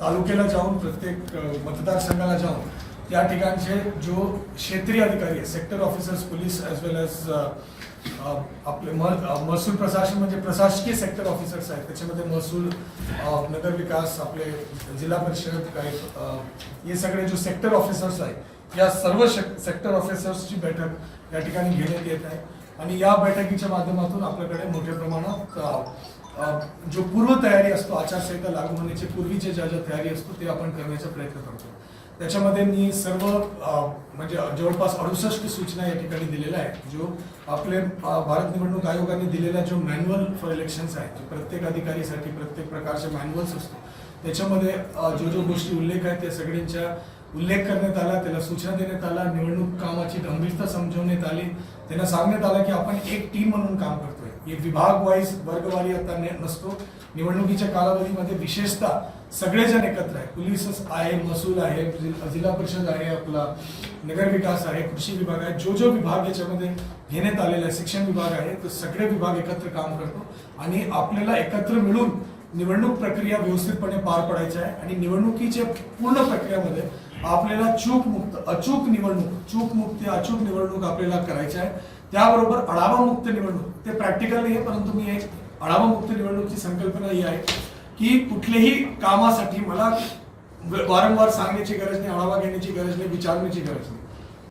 तालुक्याला जाऊन प्रत्येक मतदारसंघाला जाऊन या ठिकाणचे जो क्षेत्रीय अधिकारी आहे sector officers police as well as आपले म महसूल प्रशासन म्हणजे प्रशासकीय सेक्टर ऑफिसर्स आहेत. त्याच्यामध्ये महसूल नगर विकास आपले जिल्हा परिषद काही हे सगळे जो सेक्टर ऑफिसर्स आहेत या सर्व सेक्टर ऑफिसर्सची बैठक या ठिकाणी घेण्यात येत आहे. आणि या बैठकीच्या माध्यमातून आपल्याकडे मोठ्या प्रमाणात जो पूर्व तयारी असतो आचारसंहिता लागू होण्याची पूर्वीची ज्या ज्या तयारी असतो ते आपण करण्याचा प्रयत्न करतो. त्याच्यामध्ये मी सर्व म्हणजे जवळपास अडुसष्ट सूचना या ठिकाणी दिलेल्या आहेत जो आपले भारत निवडणूक आयोगाने दिलेला जो मॅन्युअल फॉर इलेक्शन्स आहे जो प्रत्येक अधिकारीसाठी प्रत्येक प्रकारचे मॅन्युअल्स असतो त्याच्यामध्ये जो जो गोष्टी उल्लेख आहेत त्या सगळ्यांच्या उल्लेख करण्यात आला त्याला सूचना देण्यात आला निवडणूक कामाची गंभीरता समजवण्यात आली. त्यांना सांगण्यात आलं की आपण एक टीम म्हणून काम करतोय. हे विभाग वाईज वर्गवारी आता ने- नसतो. निवडणुकीच्या कालावधीमध्ये विशेषतः सगळेजण एकत्र आहे. पोलीस आहे महसूल आहे जिल्हा परिषद आहे आपला नगर विकास आहे कृषी विभाग आहे. जो जो विभाग याच्यामध्ये घेण्यात आलेला आहे शिक्षण विभाग आहे तो सगळे विभाग एकत्र काम करतो. आणि आपल्याला एकत्र मिळून निवडणूक प्रक्रिया व्यवस्थितपणे पार पडायची आहे आणि निवडणुकीच्या पूर्ण प्रक्रियामध्ये आपल्याला चूक मुक्त अचूक निवडणूक चूक मुक्त अचूक निवडणूक आपल्याला करायची आहे. त्याबरोबर अडावा मुक्त निवडणूक ते प्रॅक्टिकल नाही आहे परंतु मी एक अडावा मुक्त निवडणूकची संकल्पना ही आहे की कुठल्याही कामासाठी मला वारंवार सांगण्याची गरज नाही आढावा घेण्याची गरज नाही विचारण्याची गरज नाही.